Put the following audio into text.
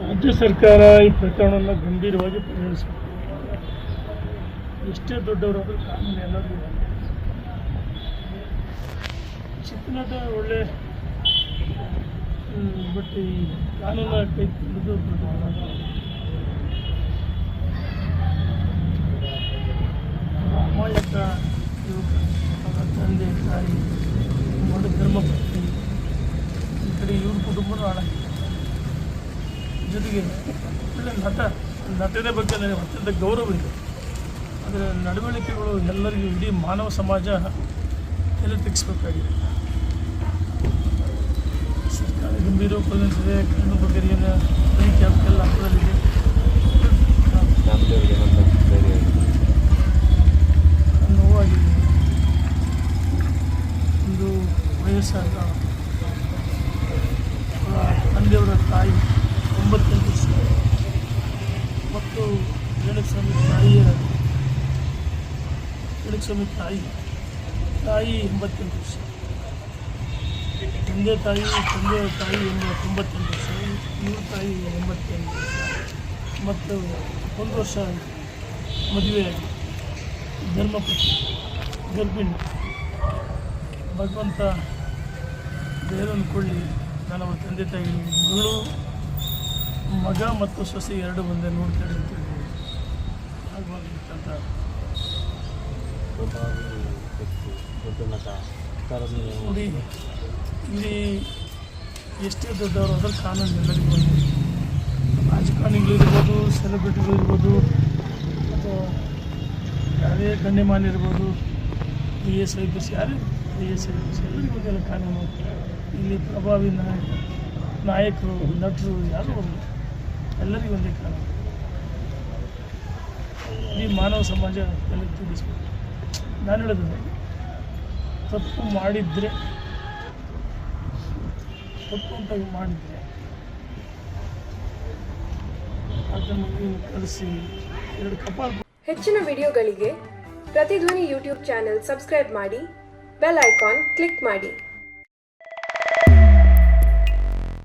ರಾಜ್ಯ ಸರ್ಕಾರ ಈ ಪ್ರಕರಣವನ್ನು ಗಂಭೀರವಾಗಿ ಪರಿಗಣಿಸಬೇಕು ಎಷ್ಟೇ ದೊಡ್ಡವರಾದರೂ ಕಾನೂನು ಎಲ್ಲರಿಗೂ ಶಿಕ್ಷಣದ ಒಳ್ಳೆ ಬಟ್ ಈ ಕಾನೂನ ಕೈ ಹಿಡಿದು ಅಮಾಯಕ ಯುವಕ, ಅವರ ತಂದೆ, ತಾಯಿ ಧರ್ಮ ಧರ್ಮಪತ್ನಿ, ಈ ಕಡೆ ಇವ್ರ ಕುಟುಂಬನೂ ಹಾಳಾಗಿದೆ. ಜೊತೆಗೆ ಒಳ್ಳೆ ನಟ, ನಟನೆ ಬಗ್ಗೆ ನನಗೆ ಅತ್ಯಂತ ಗೌರವ ಇದೆ. ಅದರ ನಡವಳಿಕೆಗಳು ಎಲ್ಲರಿಗೂ ಇಡೀ ಮಾನವ ಸಮಾಜ ತಲೆ ತೆಗೆಸ್ಬೇಕಾಗಿದೆ ಸರ್ಕಾರ ಗಂಭೀರ ಉಪಯೋಗಿಸಿದೆ ಕಾನೂನು ಬಗ್ಗೆ ಏನು ತನಿಖೆ ಅದಕ್ಕೆಲ್ಲ ಇದೆ. ನೋವಾಗಿದೆ. ಒಂದು ವಯಸ್ಸಾದ ತಂದೆಯವರ ತಾಯಿ ಒಂಬತ್ತೆಂಟು ವರ್ಷ ಮತ್ತು ರೇಣುಸ್ವಾಮಿ ತಾಯಿಯ ರೇಣುಸ್ವಾಮಿ ತಾಯಿ ತಾಯಿ ಎಂಬತ್ತೆಂಟು ವರ್ಷ. ತಂದೆ ತಾಯಿ ತಂದೆ ತಾಯಿ ಎಂಬ ತೊಂಬತ್ತೆಂಟು ವರ್ಷ. ಇವ್ರ ತಾಯಿ ಎಂಬತ್ತೆಂಟು ವರ್ಷ. ಮತ್ತು ಒಂದು ವರ್ಷ ಮದುವೆಯಾಗಿ ಧರ್ಮಪತಿ, ಗರ್ಭಿಣಿ. ಭಗವಂತ ದೇವರನ್ನು ಕೊಳ್ಳಿ. ನಾನು ಅವರ ತಂದೆ ತಾಯಿ, ಮಗಳು, ಮಗ ಮತ್ತು ಸೊಸೆ ಎರಡು ಬಂದೆ ನೋಡ್ತಾರೆ ಅಂತ ಹೇಳಿ ಆಗಬಾರ್ದಂತ ನೋಡಿ ಇಲ್ಲಿ ಎಷ್ಟೇ ದೊಡ್ಡವರು ಅದರ ಕಾನೂನು ಎಲ್ಲರಿಗೂ ರಾಜಕಾರಣಿಗಳಿರ್ಬೋದು ಸೆಲೆಬ್ರಿಟಿಗಳಿರ್ಬೋದು ಅಥವಾ ಯಾರೇ ಗಣ್ಯಮಾನ್ಯ ಇರ್ಬೋದು P S I P C ಯಾರೇ P S I P C ಎಲ್ಲರಿಗೂ ಕಾನೂನು ಇಲ್ಲಿ ಪ್ರಭಾವಿ ನಾಯಕ, ನಾಯಕರು, ನಟರು ಯಾರು ಒಂದು ಎಲ್ಲರಿಗೂ ಒಂದೇ ಕಾನೂನು. ಈ ಮಾನವ ಸಮಾಜ ಎಲ್ಲ ತಿಳಿಸ್ಬೇಕು. ನಾನು ಹೇಳೋದು ತಪ್ಪು ಮಾಡಿದ್ರೆ, ತಪ್ಪು ಅಂತ ಮಾಡಿದ್ರೆ, ಅದನ್ನು ಕಳಿಸಿ ಎರಡು ಕಪಾಲ್ ಹೆಚ್ಚಿನ ವಿಡಿಯೋಗಳಿಗೆ ಪ್ರತಿಧ್ವನಿ ಯೂಟ್ಯೂಬ್ ಚಾನೆಲ್ ಸಬ್ಸ್ಕ್ರೈಬ್ ಮಾಡಿ, ಬೆಲ್ ಐಕಾನ್ ಕ್ಲಿಕ್ ಮಾಡಿ.